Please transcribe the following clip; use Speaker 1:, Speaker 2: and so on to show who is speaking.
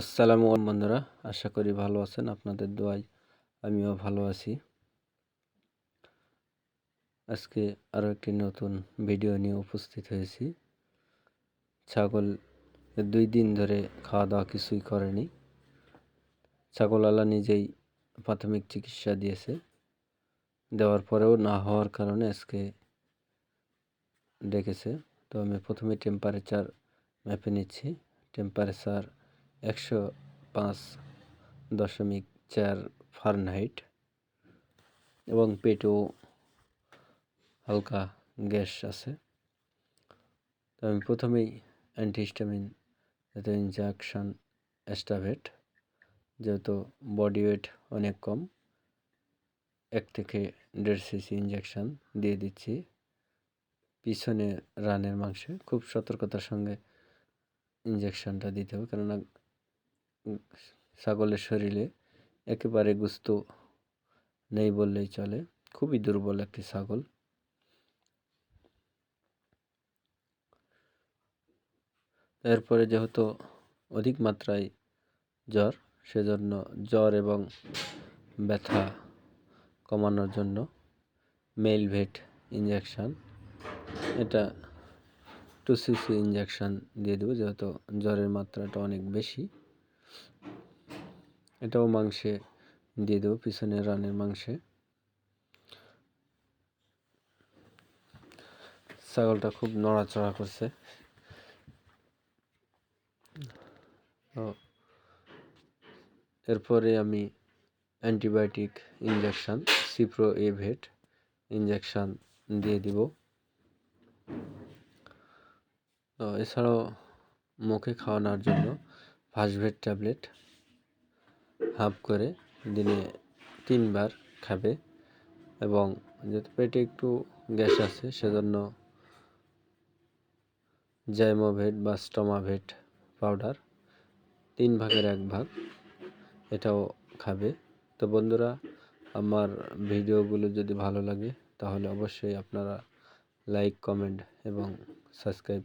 Speaker 1: আসসালামু আলাইকুম বন্ধুরা, আশা করি ভালো আছেন, আপনাদের দোয়ায় আমিও ভালো আছি। আজকে আরও একটি নতুন ভিডিও নিয়ে উপস্থিত হয়েছি। ছাগল দুই দিন ধরে খাওয়া দাওয়া কিছুই করেনি। ছাগলওয়ালা নিজেই প্রাথমিক চিকিৎসা দিয়েছে। দেওয়ার পরেও না হওয়ার কারণে আজকে ডেকেছে। তো আমি প্রথমে টেম্পারেচার মেপে নিচ্ছি। টেম্পারেচার একশো পাঁচ দশমিক চার ফারেনহাইট এবং পেটেও হালকা গ্যাস আছে। তো আমি প্রথমেই অ্যান্টিহিস্টামিন যাতে ইনজেকশান অ্যাস্টাভেট, যেহেতু বডি ওয়েট অনেক কম, এক থেকে দেড় সিসি ইঞ্জেকশান দিয়ে দিচ্ছি। পিছনে রানের মাংসে খুব সতর্কতার সঙ্গে ইঞ্জেকশানটা দিতে হবে, কেননা ছাগলের শরীরে একেবারে গুস্ত নেই বললেই চলে। খুবই দুর্বল একটি ছাগল। এরপরে যেহেতু অধিক মাত্রায় জ্বর, সেজন্য জ্বর এবং ব্যথা কমানোর জন্য মেলভেট ইঞ্জেকশান এটা টু সিসি ইঞ্জেকশান দিয়ে দেবো, যেহেতু জ্বরের মাত্রাটা অনেক বেশি। এটাও মাংসে দিয়ে দেবো পিছনের রানের মাংসে। ছাগলটা খুব নড়াচড়া করছে। এরপরে আমি antibiotic injection Cipro Yvette injection দিয়ে দিব। এছাড়াও মুখে খাওয়ানোর জন্য ফাসভেট ট্যাবলেট হাফ করে দিনে তিনবার খাবে এবং যেহেতু পেটে একটু গ্যাস আছে, সেজন্য জাইমোভেট বা স্টমাভেট পাউডার তিন ভাগের এক ভাগ এটাও খাবে। তো বন্ধুরা, আমার ভিডিওগুলো যদি ভালো লাগে, তাহলে অবশ্যই আপনারা লাইক, কমেন্ট এবং সাবস্ক্রাইব